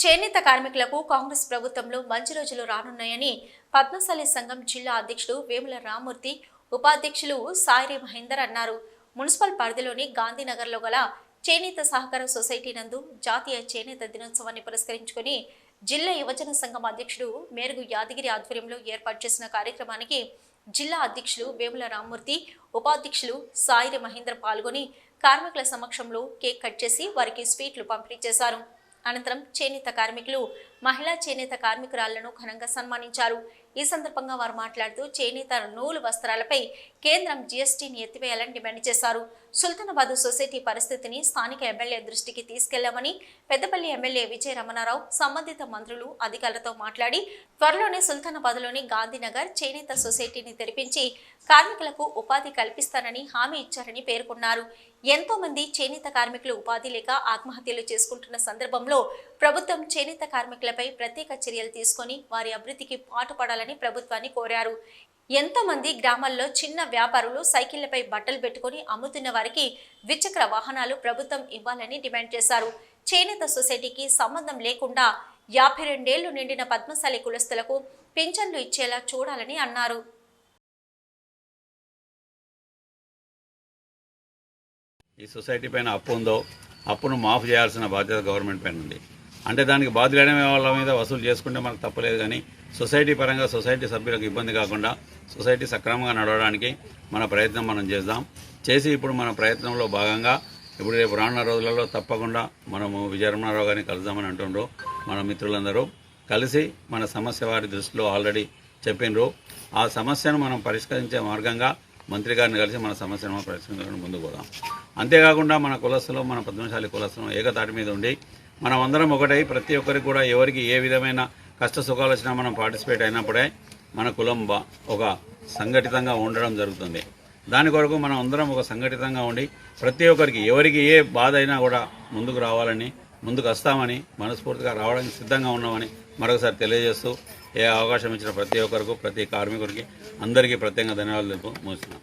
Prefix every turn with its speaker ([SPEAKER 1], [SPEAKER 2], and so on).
[SPEAKER 1] చేనేత కార్మికులకు కాంగ్రెస్ ప్రభుత్వంలో మంచి రోజులు రానున్నాయని పద్మశాలి సంఘం జిల్లా అధ్యక్షుడు వేముల రామూర్తి ఉపాధ్యక్షులు సాయిరి మహేందర్ అన్నారు. మున్సిపల్ పరిధిలోని గాంధీనగర్లో గల చేనేత సహకార సొసైటీ నందు జాతీయ చేనేత దినోత్సవాన్ని పురస్కరించుకుని జిల్లా యువజన సంఘం అధ్యక్షుడు మేరుగు యాదగిరి ఆధ్వర్యంలో ఏర్పాటు చేసిన కార్యక్రమానికి జిల్లా అధ్యక్షులు వేముల రామ్మూర్తి ఉపాధ్యక్షులు సాయిరి మహేందర్ పాల్గొని కార్మికుల సమక్షంలో కేక్ కట్ చేసి వారికి స్వీట్లు పంపిణీ చేశారు. అనంతరం చేనేత కార్మికులు మహిళా చేనేత కార్మికురాళ్ళను ఘనంగా సన్మానించారు. ఈ సందర్భంగా వారు మాట్లాడుతూ చేనేత నూలు వస్త్రాలపై కేంద్రం జీఎస్టీని ఎత్తివేయాలని డిమాండ్ చేశారు. సుల్తానాబాద్ సొసైటీ పరిస్థితిని స్థానిక ఎమ్మెల్యే దృష్టికి తీసుకెళ్ళామని పెద్దపల్లి ఎమ్మెల్యే విజయ రమణారావు సంబంధిత మంత్రులు అధికారులతో మాట్లాడి త్వరలోనే సుల్తానాబాద్లోని గాంధీనగర్ చేనేత సొసైటీని తెరిపించి కార్మికులకు ఉపాధి కల్పిస్తానని హామీ ఇచ్చారని పేర్కొన్నారు. ఎంతో మంది చేనేత కార్మికులు ఉపాధి లేక ఆత్మహత్యలు చేసుకుంటున్న సందర్భంలో ప్రభుత్వం చేనేత కార్మికులపై ప్రత్యేక చర్యలు తీసుకొని వారి అభివృద్ధికి పాటుపడాలని ప్రభుత్వాన్ని కోరారు. ఎంతో మంది గ్రామాల్లో చిన్న వ్యాపారులు సైకిళ్ళపై బట్టలు పెట్టుకొని అమ్ముతున్న వారికి ద్విచక్ర వాహనాలు ప్రభుత్వం ఇవ్వాలని డిమాండ్ చేశారు. చేనేత సొసైటీకి సంబంధం లేకుండా యాభై రెండేళ్ళు నిండిన పద్మశాలి కులస్తులకు పింఛన్లు ఇచ్చేలా చూడాలని అన్నారు.
[SPEAKER 2] ఈ సొసైటీ పైన అప్పు ఉందో అప్పును మాఫ్ చేయాల్సిన బాధ్యత గవర్నమెంట్ పైన ఉంది. అంటే దానికి బాధ్యులైన వాళ్ళ మీద వసూలు చేసుకుంటే మనకు తప్పలేదు కానీ సొసైటీ పరంగా సొసైటీ సభ్యులకు ఇబ్బంది కాకుండా సొసైటీ సక్రమంగా నడవడానికి మన ప్రయత్నం మనం చేద్దాం. చేసి ఇప్పుడు మన ప్రయత్నంలో భాగంగా ఇప్పుడు రేపు రానున్న రోజులలో తప్పకుండా మనము విజయరమణారావు గారిని కలుద్దామని అంటుండ్రు. మన మిత్రులందరూ కలిసి మన సమస్య వారి దృష్టిలో ఆల్రెడీ చెప్పిండ్రు ఆ సమస్యను మనం పరిష్కరించే మార్గంగా మంత్రి గారిని కలిసి మన సమస్యను మనం పరిష్కరించడానికి ముందుకు పోదాం. అంతేకాకుండా మన కులస్తులు మన పద్మశాలి కులస్తులు ఏకతాటి మీద ఉండి మనం అందరం ఒకటై ప్రతి ఒక్కరికి కూడా ఎవరికి ఏ విధమైన కష్ట సుఖాలు వచ్చినా మనం పార్టిసిపేట్ అయినప్పుడే మన కులం ఒక సంఘటితంగా ఉండడం జరుగుతుంది. దాని కొరకు మనం అందరం ఒక సంఘటితంగా ఉండి ప్రతి ఒక్కరికి ఎవరికి ఏ బాధ అయినా కూడా ముందుకు రావాలని ముందుకు వస్తామని మనస్ఫూర్తిగా రావడానికి సిద్ధంగా ఉన్నామని మరొకసారి తెలియజేస్తూ ఏ అవకాశం ఇచ్చిన ప్రతి ఒక్కరికి ప్రతి కార్మికుడికి అందరికీ ప్రత్యేకంగా ధన్యవాదాలు ముగిస్తున్నాం.